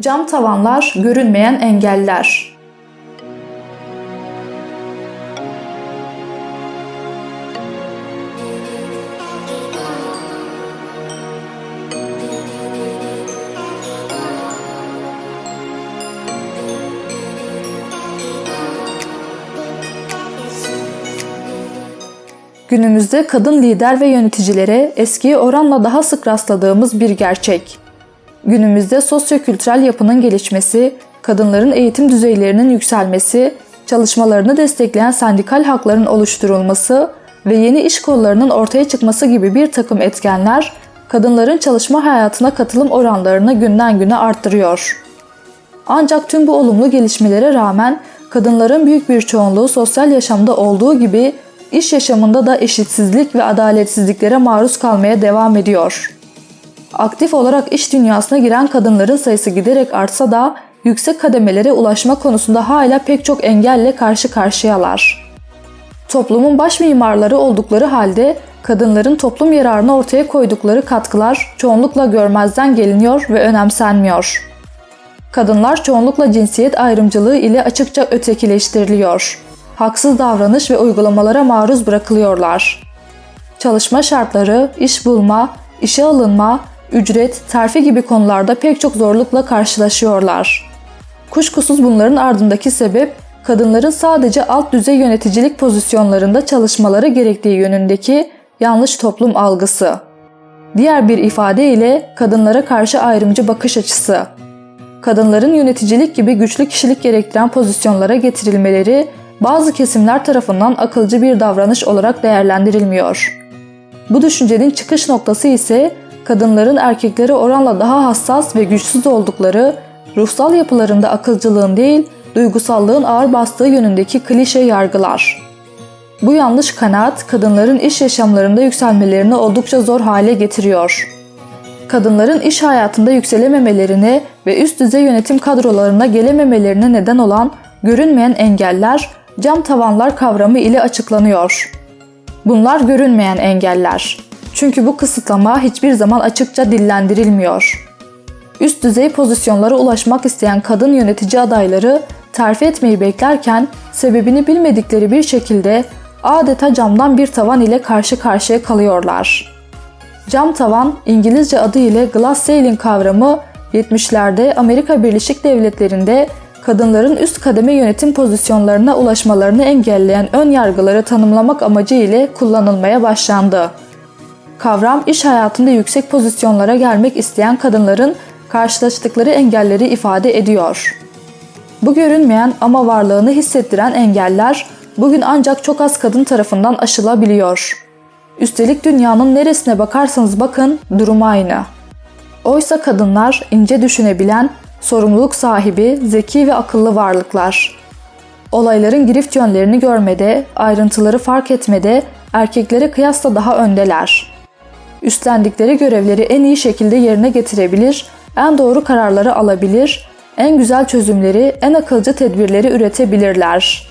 Cam tavanlar, görünmeyen engeller. Günümüzde kadın lider ve yöneticilere eskiye oranla daha sık rastladığımız bir gerçek. Günümüzde sosyokültürel yapının gelişmesi, kadınların eğitim düzeylerinin yükselmesi, çalışmalarını destekleyen sendikal hakların oluşturulması ve yeni iş kollarının ortaya çıkması gibi bir takım etkenler, kadınların çalışma hayatına katılım oranlarını günden güne arttırıyor. Ancak tüm bu olumlu gelişmelere rağmen kadınların büyük bir çoğunluğu sosyal yaşamda olduğu gibi iş yaşamında da eşitsizlik ve adaletsizliklere maruz kalmaya devam ediyor. Aktif olarak iş dünyasına giren kadınların sayısı giderek artsa da yüksek kademelere ulaşma konusunda hala pek çok engelle karşı karşıyalar. Toplumun baş mimarları oldukları halde kadınların toplum yararına ortaya koydukları katkılar çoğunlukla görmezden geliniyor ve önemsenmiyor. Kadınlar çoğunlukla cinsiyet ayrımcılığı ile açıkça ötekileştiriliyor. Haksız davranış ve uygulamalara maruz bırakılıyorlar. Çalışma şartları, iş bulma, işe alınma, ücret, terfi gibi konularda pek çok zorlukla karşılaşıyorlar. Kuşkusuz bunların ardındaki sebep kadınların sadece alt düzey yöneticilik pozisyonlarında çalışmaları gerektiği yönündeki yanlış toplum algısı. Diğer bir ifadeyle kadınlara karşı ayrımcı bakış açısı. Kadınların yöneticilik gibi güçlü kişilik gerektiren pozisyonlara getirilmeleri bazı kesimler tarafından akılcı bir davranış olarak değerlendirilmiyor. Bu düşüncenin çıkış noktası ise kadınların erkeklere oranla daha hassas ve güçsüz oldukları, ruhsal yapılarında akılcılığın değil, duygusallığın ağır bastığı yönündeki klişe yargılar. Bu yanlış kanaat kadınların iş yaşamlarında yükselmelerini oldukça zor hale getiriyor. Kadınların iş hayatında yükselememelerine ve üst düzey yönetim kadrolarına gelememelerine neden olan görünmeyen engeller cam tavanlar kavramı ile açıklanıyor. Bunlar görünmeyen engeller. Çünkü bu kısıtlama hiçbir zaman açıkça dillendirilmiyor. Üst düzey pozisyonlara ulaşmak isteyen kadın yönetici adayları terfi etmeyi beklerken sebebini bilmedikleri bir şekilde adeta camdan bir tavan ile karşı karşıya kalıyorlar. Cam tavan İngilizce adı ile glass ceiling kavramı 70'lerde Amerika Birleşik Devletleri'nde kadınların üst kademe yönetim pozisyonlarına ulaşmalarını engelleyen ön yargıları tanımlamak amacı ile kullanılmaya başlandı. Kavram iş hayatında yüksek pozisyonlara gelmek isteyen kadınların karşılaştıkları engelleri ifade ediyor. Bu görünmeyen ama varlığını hissettiren engeller bugün ancak çok az kadın tarafından aşılabiliyor. Üstelik dünyanın neresine bakarsanız bakın durum aynı. Oysa kadınlar ince düşünebilen, sorumluluk sahibi, zeki ve akıllı varlıklar. Olayların girift yönlerini görmede, ayrıntıları fark etmede erkeklere kıyasla daha öndeler. Üstlendikleri görevleri en iyi şekilde yerine getirebilir, en doğru kararları alabilir, en güzel çözümleri, en akılcı tedbirleri üretebilirler.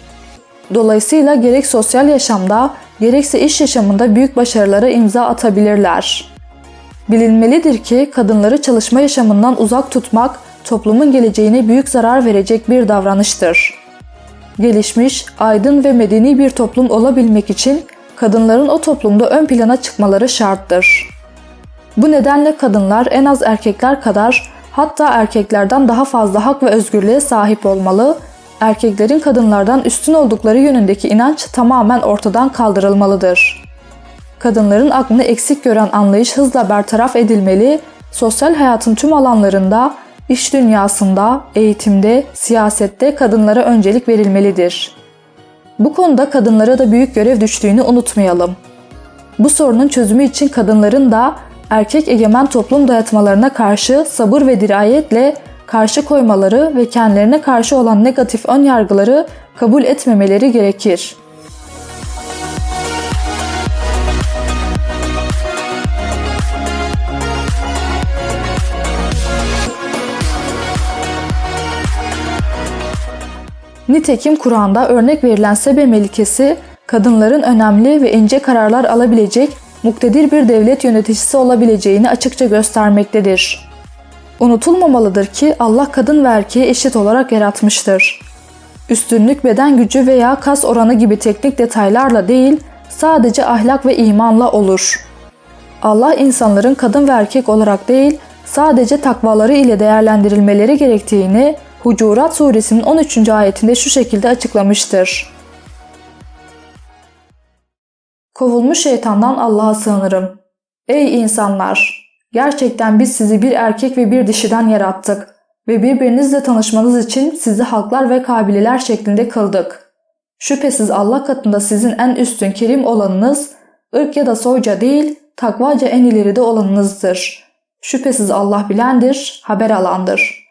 Dolayısıyla gerek sosyal yaşamda, gerekse iş yaşamında büyük başarılara imza atabilirler. Bilinmelidir ki kadınları çalışma yaşamından uzak tutmak toplumun geleceğine büyük zarar verecek bir davranıştır. Gelişmiş, aydın ve medeni bir toplum olabilmek için kadınların o toplumda ön plana çıkmaları şarttır. Bu nedenle kadınlar en az erkekler kadar hatta erkeklerden daha fazla hak ve özgürlüğe sahip olmalı, erkeklerin kadınlardan üstün oldukları yönündeki inanç tamamen ortadan kaldırılmalıdır. Kadınların aklını eksik gören anlayış hızla bertaraf edilmeli, sosyal hayatın tüm alanlarında, iş dünyasında, eğitimde, siyasette kadınlara öncelik verilmelidir. Bu konuda kadınlara da büyük görev düştüğünü unutmayalım. Bu sorunun çözümü için kadınların da erkek egemen toplum dayatmalarına karşı sabır ve dirayetle karşı koymaları ve kendilerine karşı olan negatif ön yargıları kabul etmemeleri gerekir. Nitekim Kur'an'da örnek verilen Sebe Melikesi, kadınların önemli ve ince kararlar alabilecek muktedir bir devlet yöneticisi olabileceğini açıkça göstermektedir. Unutulmamalıdır ki Allah kadın ve erkeği eşit olarak yaratmıştır. Üstünlük beden gücü veya kas oranı gibi teknik detaylarla değil, sadece ahlak ve imanla olur. Allah insanların kadın ve erkek olarak değil, sadece takvaları ile değerlendirilmeleri gerektiğini Hucurat suresinin 13. ayetinde şu şekilde açıklamıştır. Kovulmuş şeytandan Allah'a sığınırım. Ey insanlar! Gerçekten biz sizi bir erkek ve bir dişiden yarattık ve birbirinizle tanışmanız için sizi halklar ve kabileler şeklinde kıldık. Şüphesiz Allah katında sizin en üstün kerim olanınız, ırk ya da soyca değil, takvaca en ileride olanınızdır. Şüphesiz Allah bilendir, haber alandır.''